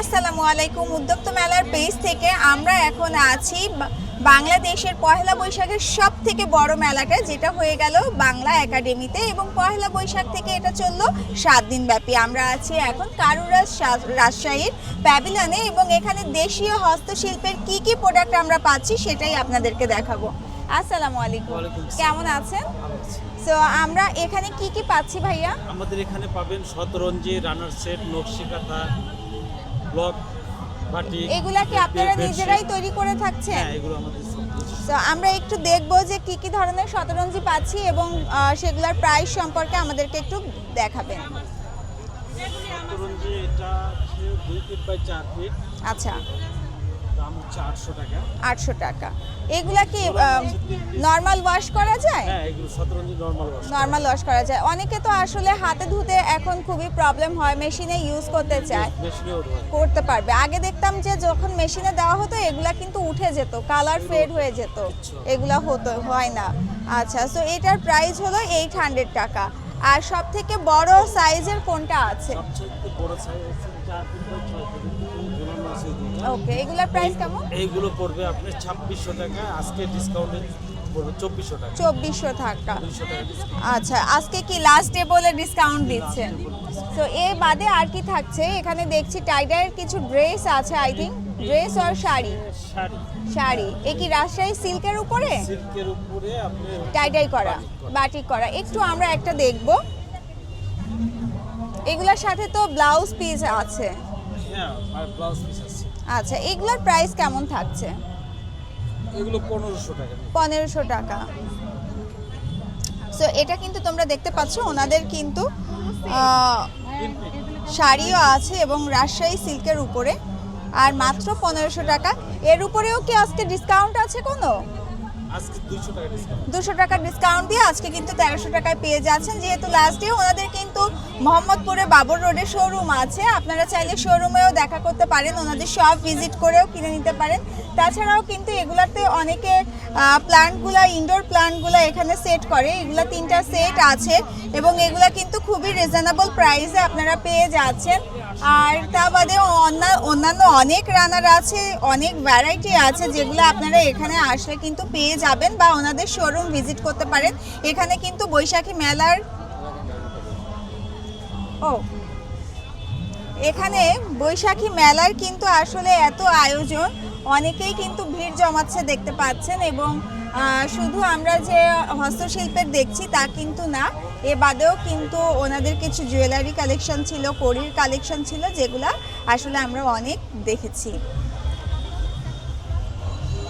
আসসালামু আলাইকুম। উদ্যোক্তা মেলার পেজ থেকে আমরা এখন আছি বাংলাদেশের পহেলা বৈশাখের সব থেকে বড় মেলাটা যেটা হয়ে গেল বাংলা একাডেমিতে এবং পহেলা বৈশাখ থেকে এটা চলল সাত দিন ব্যাপী। আমরা আছি এখন কারুরাজ রাজশাহীর প্যাভিলনে এবং এখানে দেশীয় হস্তশিল্পের কি কি প্রোডাক্ট আমরা পাচ্ছি সেটাই আপনাদেরকে দেখাবো। আসসালামু আলাইকুম। কেমন আছেন? তো আমরা এখানে কি কি পাচ্ছি ভাইয়া? আমাদের এখানে পাবেন শতরঞ্জি রানার সেট নকশি কাঁথা ব্লক বাটি এগুলা কি আপনারা নিজেরাই তৈরি করে থাকছেন? হ্যাঁ এগুলো আমাদের তো আমরা একটু দেখব যে কি কি ধরনের শতরঞ্জি পাচ্ছি এবং সেগুলোর প্রাইস সম্পর্কে আমাদেরকে একটু দেখাবেন। শতরঞ্জি এটা হচ্ছে দুই ফিট বাই চার ফিট আচ্ছা। দাম হচ্ছে আটশো টাকা। আটশো টাকা। এগুলা কি নর্মাল ওয়াশ করা যায়? হ্যাঁ এগুলো শতরঞ্জি নর্মাল ওয়াশ নর্মাল ওয়াশ করা যায়। অনেকে তো আসলে হাতে ধুতে এখন খুবই প্রবলেম হয় মেশিনে ইউজ করতে চায়। মেশিনেও করতে পারবে। আগে দেখতাম যে যখন মেশিনে দেওয়া হতো এগুলা কিন্তু উঠে যেত কালার ফেড হয়ে যেত। এগুলা হতো হয় না। আচ্ছা সো এটার প্রাইস হলো এইট হান্ড্রেড টাকা। আর সব থেকে বড় সাইজের কোনটা আছে। ওকে এগুলার প্রাইস কেমন? এইগুলো পড়বে আপনি ছাব্বিশশো টাকা। আজকে ডিসকাউন্টে পড়বে চব্বিশশো টাকা। চব্বিশশো টাকা। আচ্ছা আজকে কি লাস্ট ডে বলে ডিসকাউন্ট দিচ্ছেন? তো এ বাদে আর কি থাকছে? এখানে দেখছি টাইডারের কিছু ড্রেস আছে আই থিঙ্ক ড্রেস আর শাড়ি? শাড়ি। এ কি রাজশাহী সিল্কের উপরে? সিল্কের উপরে আপনি টাইটাই করা বাটিক করা। বাটিক করা। একটু আমরা একটা দেখব। এগুলোর সাথে তো ব্লাউজ পিস আছে। হ্যাঁ আর ব্লাউজ পিস আছে। আচ্ছা এগুলোর প্রাইস কেমন থাকছে? পনেরোশো টাকা। সো এটা কিন্তু তোমরা দেখতে পাচ্ছ, ওনাদের কিন্তু শাড়িও আছে এবং রাজশাহী সিল্কের উপরে। আর মাত্র পনেরোশো টাকা। এর উপরেও কি আজকে ডিসকাউন্ট আছে কোনো? টাকা দুশো টাকার ডিসকাউন্ট দিয়ে আজকে কিন্তু তেরোশো টাকায় পেয়ে যাচ্ছেন। যেহেতু লাস্ট ডে ওনাদের কিন্তু মোহাম্মদপুরে বাবর রোডে শোরুম আছে। আপনারা চাইলে শোরুমেও দেখা করতে পারেন। ওনাদের সব ভিজিট করেও কিনে নিতে পারেন। তাছাড়াও কিন্তু এগুলাতে অনেকে প্ল্যান্টগুলো ইনডোর প্ল্যান্টগুলো এখানে সেট করে। এগুলা তিনটা সেট আছে এবং এগুলা কিন্তু খুবই রিজনেবল প্রাইসে আপনারা পেয়ে যাচ্ছেন। আর তা বাদে অন্যান্য অনেক রানার আছে, অনেক ভ্যারাইটি আছে যেগুলো আপনারা এখানে আসলে কিন্তু পেয়ে যাবেন বা ওনাদের শোরুম ভিজিট করতে পারেন। এখানে কিন্তু বৈশাখী মেলার ও, এখানে বৈশাখী মেলার কিন্তু আসলে এত আয়োজন অনেকেই কিন্তু ভিড় জমাচ্ছে দেখতে পাচ্ছেন এবং শুধু আমরা যে হস্তশিল্পের দেখছি তা কিন্তু না। এ বাদেও কিন্তু ওনাদের কিছু জুয়েলারি কালেকশন ছিল, কড়ির কালেকশন ছিল যেগুলো আসলে আমরা অনেক দেখেছি।